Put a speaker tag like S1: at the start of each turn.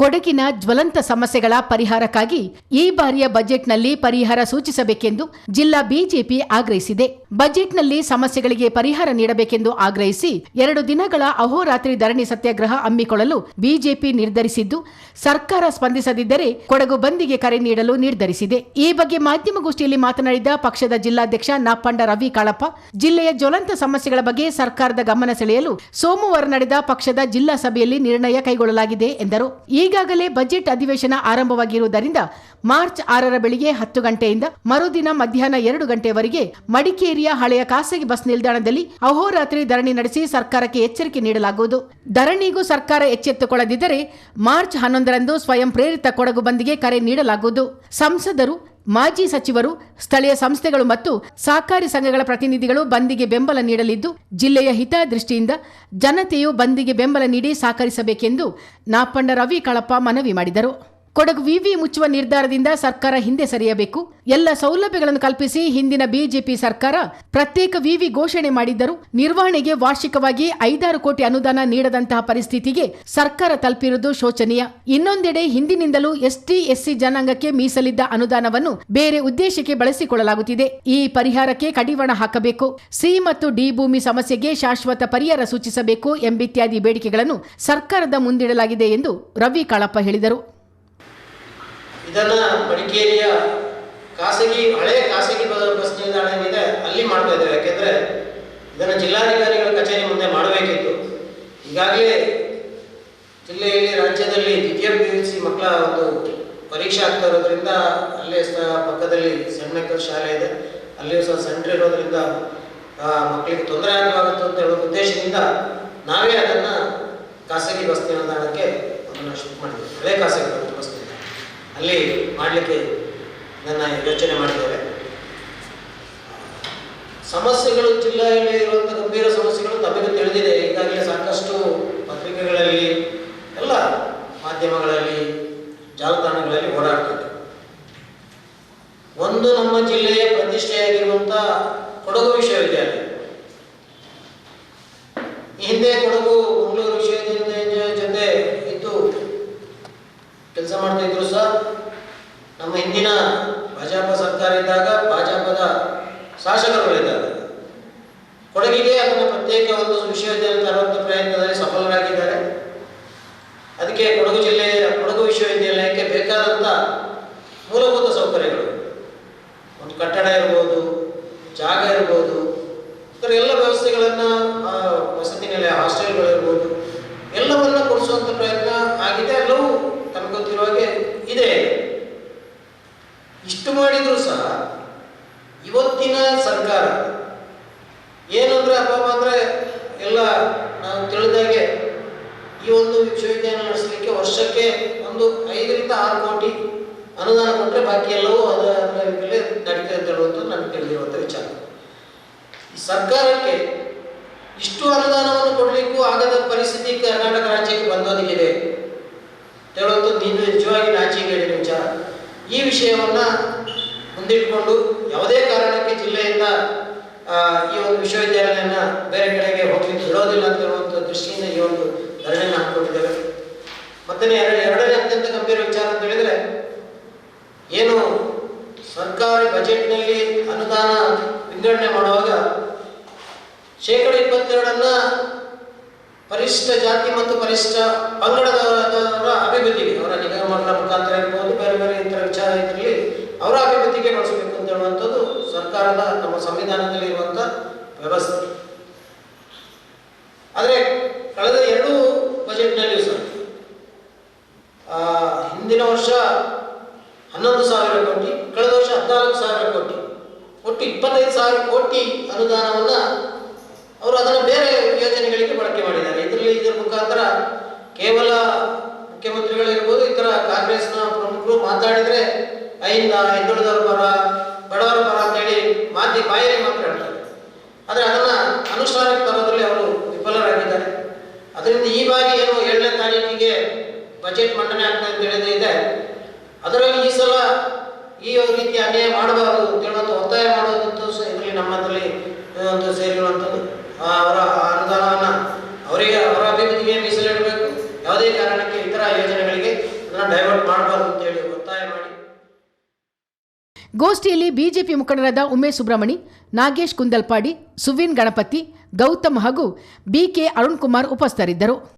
S1: ಕೊಡಗಿನ ಜ್ವಲಂತ ಸಮಸ್ಯೆಗಳ ಪರಿಹಾರಕ್ಕಾಗಿ ಈ ಬಾರಿಯ ಬಜೆಟ್ನಲ್ಲಿ ಪರಿಹಾರ ಸೂಚಿಸಬೇಕೆಂದು ಜಿಲ್ಲಾ ಬಿಜೆಪಿ ಆಗ್ರಹಿಸಿದೆ. ಬಜೆಟ್ನಲ್ಲಿ ಸಮಸ್ಯೆಗಳಿಗೆ ಪರಿಹಾರ ನೀಡಬೇಕೆಂದು ಆಗ್ರಹಿಸಿ ಎರಡು ದಿನಗಳ ಅಹೋರಾತ್ರಿ ಧರಣಿ ಸತ್ಯಾಗ್ರಹ ಹಮ್ಮಿಕೊಳ್ಳಲು ಬಿಜೆಪಿ ನಿರ್ಧರಿಸಿದ್ದು, ಸರ್ಕಾರ ಸ್ಪಂದಿಸದಿದ್ದರೆ ಕೊಡಗು ಬಂದಿಗೆ ಕರೆ ನೀಡಲು ನಿರ್ಧರಿಸಿದೆ. ಈ ಬಗ್ಗೆ ಮಾಧ್ಯಮಗೋಷ್ಠಿಯಲ್ಲಿ ಮಾತನಾಡಿದ ಪಕ್ಷದ ಜಿಲ್ಲಾಧ್ಯಕ್ಷ ನಾಪಂಡ ರವಿ ಕಾಳಪ್ಪ, ಜಿಲ್ಲೆಯ ಜ್ವಲಂತ ಸಮಸ್ಯೆಗಳ ಬಗ್ಗೆ ಸರ್ಕಾರದ ಗಮನ ಸೆಳೆಯಲು ಸೋಮವಾರ ನಡೆದ ಪಕ್ಷದ ಜಿಲ್ಲಾ ಸಭೆಯಲ್ಲಿ ನಿರ್ಣಯ ಕೈಗೊಳ್ಳಲಾಗಿದೆ ಎಂದರು. ಈಗಾಗಲೇ ಬಜೆಟ್ ಅಧಿವೇಶನ ಆರಂಭವಾಗಿರುವುದರಿಂದ ಮಾರ್ಚ್ ಆರರ ಬೆಳಿಗ್ಗೆ ಹತ್ತು ಗಂಟೆಯಿಂದ ಮರುದಿನ ಮಧ್ಯಾಹ್ನ ಎರಡು ಗಂಟೆವರೆಗೆ ಮಡಿಕೇರಿಯ ಹಳೆಯ ಖಾಸಗಿ ಬಸ್ ನಿಲ್ದಾಣದಲ್ಲಿ ಅಹೋರಾತ್ರಿ ಧರಣಿ ನಡೆಸಿ ಸರ್ಕಾರಕ್ಕೆ ಎಚ್ಚರಿಕೆ ನೀಡಲಾಗುವುದು. ಧರಣಿಗೂ ಸರ್ಕಾರ ಎಚ್ಚೆತ್ತುಕೊಳ್ಳದಿದ್ದರೆ ಮಾರ್ಚ್ ಹನ್ನೊಂದರಂದು ಸ್ವಯಂ ಪ್ರೇರಿತ ಕೊಡಗು ಬಂದ್ಗೆ ಕರೆ ನೀಡಲಾಗುವುದು. ಸಂಸದರು ಮಾಜಿ ಸಚಿವರು, ಸ್ಥಳೀಯ ಸಂಸ್ಥೆಗಳು ಮತ್ತು ಸಹಕಾರಿ ಸಂಘಗಳ ಪ್ರತಿನಿಧಿಗಳು ಬಂದಿಗೆ ಬೆಂಬಲ ನೀಡಲಿದ್ದು, ಜಿಲ್ಲೆಯ ಹಿತದೃಷ್ಟಿಯಿಂದ ಜನತೆಯು ಬಂದಿಗೆ ಬೆಂಬಲ ನೀಡಿ ಸಹಕರಿಸಬೇಕೆಂದು ನಾಪಂಡ ರವಿ ಕಳಪ್ಪ ಮನವಿ ಮಾಡಿದರು. ಕೊಡಗು ವಿವಿ ಮುಚ್ಚುವ ನಿರ್ಧಾರದಿಂದ ಸರ್ಕಾರ ಹಿಂದೆ ಸರಿಯಬೇಕು. ಎಲ್ಲ ಸೌಲಭ್ಯಗಳನ್ನು ಕಲ್ಪಿಸಿ ಹಿಂದಿನ ಬಿಜೆಪಿ ಸರ್ಕಾರ ಪ್ರತ್ಯೇಕ ವಿವಿ ಘೋಷಣೆ ಮಾಡಿದ್ದರೂ ನಿರ್ವಹಣೆಗೆ ವಾರ್ಷಿಕವಾಗಿ ಐದಾರು ಕೋಟಿ ಅನುದಾನ ನೀಡದಂತಹ ಪರಿಸ್ಥಿತಿಗೆ ಸರ್ಕಾರ ತಲುಪಿರುವುದು ಶೋಚನೀಯ. ಇನ್ನೊಂದೆಡೆ ಹಿಂದಿನಿಂದಲೂ ಎಸ್ಟಿ, ಎಸ್ಸಿ ಜನಾಂಗಕ್ಕೆ ಮೀಸಲಿದ್ದ ಅನುದಾನವನ್ನು ಬೇರೆ ಉದ್ದೇಶಕ್ಕೆ ಬಳಸಿಕೊಳ್ಳಲಾಗುತ್ತಿದೆ. ಈ ಪರಿಹಾರಕ್ಕೆ ಕಡಿವಾಣ ಹಾಕಬೇಕು. ಸಿ ಮತ್ತು ಡಿ ಭೂಮಿ ಸಮಸ್ಯೆಗೆ ಶಾಶ್ವತ ಪರಿಹಾರ ಸೂಚಿಸಬೇಕು ಎಂಬಿತ್ಯಾದಿ ಬೇಡಿಕೆಗಳನ್ನು ಸರ್ಕಾರದ ಮುಂದಿಡಲಾಗಿದೆ ಎಂದು ರವಿ ಕಾಳಪ್ಪ ಹೇಳಿದರು.
S2: ಇದನ್ನ ಮಡಿಕೇರಿಯ ಖಾಸಗಿ, ಹಳೆ ಖಾಸಗಿ ಬಸ್ ನಿಲ್ದಾಣ ಏನಿದೆ ಅಲ್ಲಿ ಮಾಡ್ತಾ ಇದ್ದೇವೆ ಯಾಕೆಂದ್ರೆ ಇದನ್ನ ಜಿಲ್ಲಾಧಿಕಾರಿಗಳ ಕಚೇರಿ ಮುಂದೆ ಮಾಡಬೇಕಿತ್ತು. ಈಗಾಗಲೇ ಜಿಲ್ಲೆಯಲ್ಲಿ ರಾಜ್ಯದಲ್ಲಿ ದ್ವಿತೀಯ ಪಿ ಯು ಸಿ ಮಕ್ಕಳ ಒಂದು ಪರೀಕ್ಷೆ ಆಗ್ತಾ ಇರೋದ್ರಿಂದ ಅಲ್ಲೇ ಸಹ ಪಕ್ಕದಲ್ಲಿ ಸಣ್ಣ ಮಕ್ಕಳ ಶಾಲೆ ಇದೆ. ಅಲ್ಲಿಯೂ ಸಹ ಸೆಂಟ್ರ್ ಇರೋದ್ರಿಂದ ಮಕ್ಕಳಿಗೆ ತೊಂದರೆ ಆಗಬಾರದು ಅಂತ ಹೇಳೋ ಉದ್ದೇಶದಿಂದ ನಾವೇ ಅದನ್ನು ಖಾಸಗಿ ಬಸ್ ನಿಲ್ದಾಣಕ್ಕೆ ಅದನ್ನು ಶಿಫ್ಟ್ ಮಾಡಿದ್ದೀವಿ ಅದೇ ಖಾಸಗಿ ಬಸ್ ಅಲ್ಲಿ ಮಾಡಲಿಕ್ಕೆ ನನ್ನ ಯೋಚನೆ ಮಾಡಿದ್ದೇವೆ. ಸಮಸ್ಯೆಗಳು ಜಿಲ್ಲೆಯಲ್ಲಿ ಇರುವಂಥ ಗಂಭೀರ ಸಮಸ್ಯೆಗಳು ತಮಗೆ ತಿಳಿದಿದೆ. ಈಗಾಗಲೇ ಸಾಕಷ್ಟು ಪತ್ರಿಕೆಗಳಲ್ಲಿ, ಎಲ್ಲ ಮಾಧ್ಯಮಗಳಲ್ಲಿ, ಜಾಲತಾಣಗಳಲ್ಲಿ ಓಡಾಡ್ತಿದೆ. ಒಂದು ನಮ್ಮ ಜಿಲ್ಲೆಯ ಪ್ರತಿಷ್ಠೆಯಾಗಿರುವಂಥ ಕೊಡಗು ವಿಶ್ವವಿದ್ಯಾಲಯ. ಈ ಹಿಂದೆ ಕೊಡಗು, ಮಂಗಳೂರು ವಿಶ್ವವಿದ್ಯಾಲಯ ಜೊತೆ ಇದ್ದು ಕೆಲಸ ಮಾಡ್ತಾ ಇದ್ರು ಸಹ ನಮ್ಮ ಹಿಂದಿನ ಭಾಜಪ ಸರ್ಕಾರ ಇದ್ದಾಗ ಭಾಜಪದ ಶಾಸಕರುಗಳಿದ್ದಾಗ ಕೊಡಗಿಗೆ ಅದನ್ನು ಪ್ರತ್ಯೇಕ ಒಂದು ವಿಶ್ವವಿದ್ಯಾಲಯ ತರುವಂಥ ಪ್ರಯತ್ನದಲ್ಲಿ ಸಫಲರಾಗಿದ್ದಾರೆ ಅದಕ್ಕೆ ಕೊಡಗು ಜಿಲ್ಲೆಯ ಕೊಡಗು ವಿಶ್ವವಿದ್ಯಾಲಯಕ್ಕೆ ಬೇಕಾದಂಥ ಮೂಲಭೂತ ಸೌಕರ್ಯಗಳು ಒಂದು ಕಟ್ಟಡ ಇರ್ಬೋದು ಜಾಗ ಇರ್ಬೋದು ಇತರ ಎಲ್ಲ ವ್ಯವಸ್ಥೆಗಳನ್ನು ಆ, ವಸತಿ ನಿಲಯ ಹಾಸ್ಟೆಲ್ಗಳು ಇರ್ಬೋದು ಎಲ್ಲವನ್ನ ಕೊಡಿಸುವಂಥ ಪ್ರಯತ್ನ ಆಗಿದೆ ಎಲ್ಲವೂ ತಮಗೆ ಗೊತ್ತಿರುವ ಹಾಗೆ ಇದೆ ಇಷ್ಟು ಮಾಡಿದ್ರು ಸಹ ಇವತ್ತಿನ ಸರ್ಕಾರ ಏನಂದ್ರೆ ಅಪ್ಪ ಅಂದ್ರೆ ಎಲ್ಲ ನಾವು ತಿಳಿದಾಗೆ ಈ ಒಂದು ವಿಶ್ವವಿದ್ಯಾಲಯ ನಡೆಸಲಿಕ್ಕೆ ವರ್ಷಕ್ಕೆ ಒಂದು ಐದರಿಂದ ಆರು ಕೋಟಿ ಅನುದಾನ ಕೊಟ್ಟರೆ ಬಾಕಿ ಎಲ್ಲವೂ ಅದರ ಮೇಲೆ ನಡೀತಾ ಅಂತ ಹೇಳುವಂಥದ್ದು ನನಗೆ ತಿಳಿದಿರುವಂಥ ವಿಚಾರ. ಈ ಸರ್ಕಾರಕ್ಕೆ ಇಷ್ಟು ಅನುದಾನವನ್ನು ಕೊಡಲಿಕ್ಕೂ ಆಗದ ಪರಿಸ್ಥಿತಿ ಕರ್ನಾಟಕ ರಾಜ್ಯಕ್ಕೆ ಬಂದೊದಗಿದೆ ಹೇಳುವಂಥದ್ದು ನೀನು ನಿಜವಾಗಿ ಹೇಳಿದ ವಿಚಾರ. ಈ ವಿಷಯವನ್ನ ಮುಂದಿಟ್ಕೊಂಡು ಯಾವುದೇ ಕಾರಣಕ್ಕೆ ಜಿಲ್ಲೆಯಿಂದ ಈ ಒಂದು ವಿಶ್ವವಿದ್ಯಾಲಯನ ಬೇರೆ ಕಡೆಗೆ ಹೋಗಿ ಬಿಡೋದಿಲ್ಲ ಅಂತ ಹೇಳುವಂಥ ದೃಷ್ಟಿಯಿಂದ ಈ ಒಂದು ಧರಣಿಯನ್ನು ಹಾಕೊಂಡಿದ್ದೇವೆ ಮತ್ತೆ ಎರಡು, ಎರಡನೇ ಅತ್ಯಂತ ಗಂಭೀರ ವಿಚಾರ ಅಂತ ಹೇಳಿದ್ರೆ, ಏನು ಸರ್ಕಾರಿ ಬಜೆಟ್ನಲ್ಲಿ ಅನುದಾನ ವಿಂಗಡಣೆ ಮಾಡುವಾಗ ಶೇಕಡ ಇಪ್ಪತ್ತೆರಡನ್ನ ಪರಿಶಿಷ್ಟ ಜಾತಿ ಮತ್ತು ಪರಿಶಿಷ್ಟ ಪಂಗಡದವರ ಅಭಿವೃದ್ಧಿಗೆ, ಅವರ ನಿಗಮಗಳ ಮುಖಾಂತರ ಇರ್ಬೋದು ಬೇರೆ ಬೇರೆ ಇತರ ವಿಚಾರ ಇದರಲ್ಲಿ ಅವರ ಅಭಿವೃದ್ಧಿಗೆ ನಡೆಸಬೇಕು ಅಂತ ಹೇಳುವಂಥದ್ದು ಸರ್ಕಾರದ ನಮ್ಮ ಸಂವಿಧಾನದಲ್ಲಿ ಇರುವಂಥ ವ್ಯವಸ್ಥೆ. ಆದರೆ ಕಳೆದ ಎರಡು ಬಜೆಟ್ನಲ್ಲಿಯೂ ಸಹ ಹಿಂದಿನ ವರ್ಷ ಹನ್ನೊಂದು ಸಾವಿರ ಕೋಟಿ, ಕಳೆದ ವರ್ಷ ಹದಿನಾಲ್ಕು ಸಾವಿರ ಕೋಟಿ, ಒಟ್ಟು ಇಪ್ಪತ್ತೈದು ಸಾವಿರ ಕೋಟಿ ಅನುದಾನವನ್ನ ಅವರು ಅದನ್ನು ಬೇರೆ ಯೋಜನೆಗಳಿಗೆ ಬಳಕೆ ಮಾಡಿದ್ದಾರೆ. ಇದರಲ್ಲಿ ಇದರ ಮುಖಾಂತರ ಕೇವಲ ಮುಖ್ಯಮಂತ್ರಿಗಳಿರ್ಬೋದು, ಇತರ ಕಾಂಗ್ರೆಸ್ನ ಪ್ರಮುಖರು ಮಾತಾಡಿದ್ರೆ ಐಂದ ಹಿಂದುಳಿದವರ ಪರ ಬಡವರ ಪರ ಅಂತೇಳಿ ಮಾತಿ ಬಾಯಲ್ಲಿ ಮಾತ್ರ ಹೇಳ್ತಾರೆ. ಆದರೆ ಅದನ್ನು ಅನುಷ್ಠಾನಕ್ಕೆ ತರೋದ್ರಲ್ಲಿ ಅವರು ವಿಫಲರಾಗಿದ್ದಾರೆ. ಅದರಿಂದ ಈ ಬಾರಿ ಏನು ಏಳನೇ ತಾರೀಕಿಗೆ ಬಜೆಟ್ ಮಂಡನೆ ಆಗ್ತದೆ ಅಂತ ಹೇಳಿದ್ರೆ ಇದೆ. ಅದರಲ್ಲಿ ಈ ಸಲ ಈ ರೀತಿ ಅನ್ಯಾಯ ಮಾಡಬಾರದು ಅಂತ ಹೇಳುವಂಥ ಒತ್ತಾಯ ಸಹ ಇದರಲ್ಲಿ ನಮ್ಮದರಲ್ಲಿ ಒಂದು ಸೇರಿರುವಂಥದ್ದು ಆ ಅವರ ಆ ಅನುದಾನವನ್ನು ಅವರಿಗೆ ಅವರ ಅಭಿವೃದ್ಧಿಗೆ ಮೀಸಲಿಡಬೇಕು ಯಾವುದೇ ಕಾರಣಕ್ಕೆ ಇತರ ಯೋಜನೆಗಳಿಗೆ ಇದನ್ನ ಡೈವರ್ಟ್ ಮಾಡಬಾರ್ದು ಅಂತೇಳಿ ಒತ್ತಾಯ ಮಾಡಿ
S1: ಗೋಷ್ಠಿಯಲ್ಲಿ ಬಿಜೆಪಿ ಮುಖಂಡರಾದ ಉಮೇಶ್ ಸುಬ್ರಹ್ಮಣಿ, ನಾಗೇಶ್ ಕುಂದಲ್ಪಾಡಿ, ಸುವಿನ್ ಗಣಪತಿ, ಗೌತಮ್ ಹಾಗೂ ಬಿಕೆ ಅರುಣ್ ಕುಮಾರ್ ಉಪಸ್ಥಿತರಿದ್ದರು.